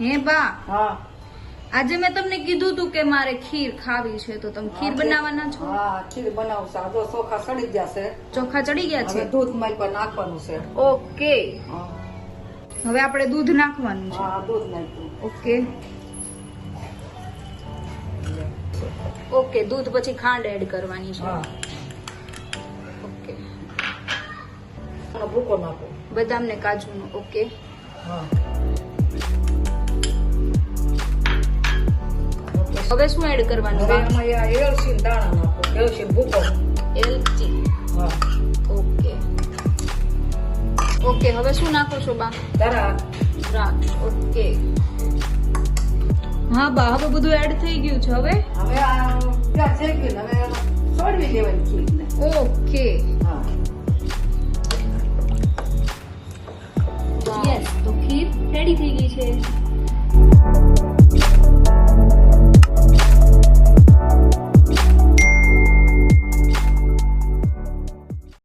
હે બા? હા. આજે મેં તમને કીધું તું કે મારે ખીર ખાવી છે તો તમે ખીર બનાવવાના છો? હા ખીર બનાવશે જો ચોખા ચડી ગયા છે. ચોખા ચડી ગયા છે? દૂધ મારી પર નાખવાનું છે. ઓકે. હવે આપણે દૂધ નાખવાનું છે. હા દૂધ નાખ્યું. ઓકે. ઓકે દૂધ પછી ખાંડ એડ કરવાની છે. ઓકે. ભૂકો નાખો. બદામ ને કાજુનો ઓકે. હા. હવે શું એડ કરવાનું હવે? એમાં એલચી દાણા નાખો. એલચી ભૂકો. એલચી. હા. ઓકે. ઓકે હવે શું નાખો છો બા? તારા દ્રાક્ષ ઓકે. હા બા હવે બધું એડ થઈ ગયું છે હવે? હવે આ ત્યાં થઈ ગયું હવે છોડવી દેવાની ખીરને ઓકે. હા. યસ તો ખીર રેડી થઈ ગઈ છે.